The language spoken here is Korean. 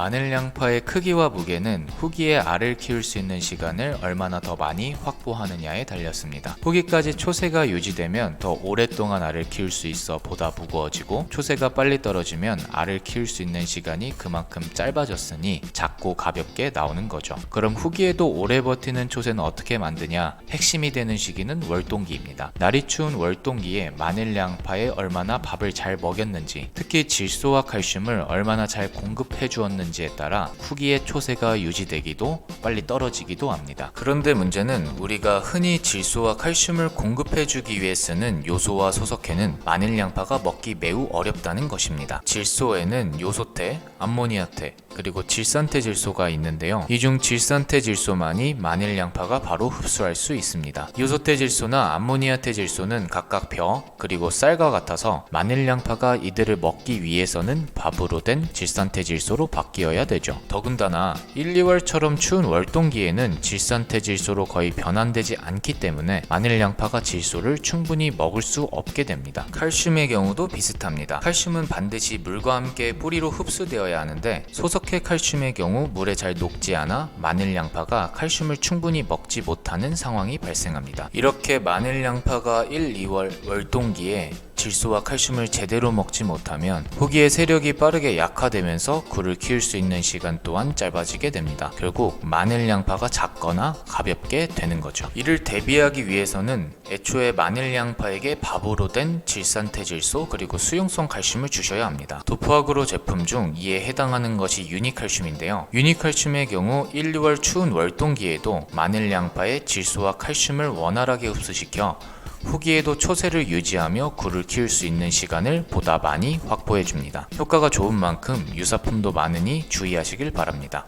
마늘 양파의 크기와 무게는 후기에 알을 키울 수 있는 시간을 얼마나 더 많이 확보하느냐에 달렸습니다. 후기까지 초세가 유지되면 더 오랫동안 알을 키울 수 있어 보다 무거워지고 초세가 빨리 떨어지면 알을 키울 수 있는 시간이 그만큼 짧아졌으니 작고 가볍게 나오는 거죠. 그럼 후기에도 오래 버티는 초세는 어떻게 만드냐? 핵심이 되는 시기는 월동기입니다. 날이 추운 월동기에 마늘 양파에 얼마나 밥을 잘 먹였는지, 특히 질소와 칼슘을 얼마나 잘 공급해 주었는지 에 따라 후기의 초세가 유지되기도 빨리 떨어지기도 합니다. 그런데 문제는 우리가 흔히 질소와 칼슘을 공급해 주기 위해 쓰는 요소와 소석회는 마늘 양파가 먹기 매우 어렵다는 것입니다. 질소에는 요소태, 암모니아태, 그리고 질산태 질소가 있는데요. 이 중 질산태 질소만이 마늘 양파가 바로 흡수할 수 있습니다. 요소태 질소나 암모니아태 질소는 각각 벼 그리고 쌀과 같아서 마늘 양파가 이들을 먹기 위해서는 밥으로 된 질산태 질소로 바뀌 어야 되죠. 더군다나 1, 2월처럼 추운 월동기에는 질산태 질소로 거의 변환되지 않기 때문에 마늘 양파가 질소를 충분히 먹을 수 없게 됩니다. 칼슘의 경우도 비슷합니다. 칼슘은 반드시 물과 함께 뿌리로 흡수되어야 하는데 소석회 칼슘의 경우 물에 잘 녹지 않아 마늘 양파가 칼슘을 충분히 먹지 못하는 상황이 발생합니다. 이렇게 마늘 양파가 1, 2월 월동기에 질소와 칼슘을 제대로 먹지 못하면 후기의 세력이 빠르게 약화되면서 굴을 키울 수 있는 시간 또한 짧아지게 됩니다. 결국 마늘 양파가 작거나 가볍게 되는 거죠. 이를 대비하기 위해서는 애초에 마늘 양파에게 밥으로 된 질산태질소 그리고 수용성 칼슘을 주셔야 합니다. 도프아그로 제품 중 이에 해당하는 것이 유니칼슘인데요. 유니칼슘의 경우 1, 2월 추운 월동기에도 마늘 양파의 질소와 칼슘을 원활하게 흡수시켜 후기에도 초세를 유지하며 굴을 키울 수 있는 시간을 보다 많이 확보해 줍니다. 효과가 좋은 만큼 유사품도 많으니 주의하시길 바랍니다.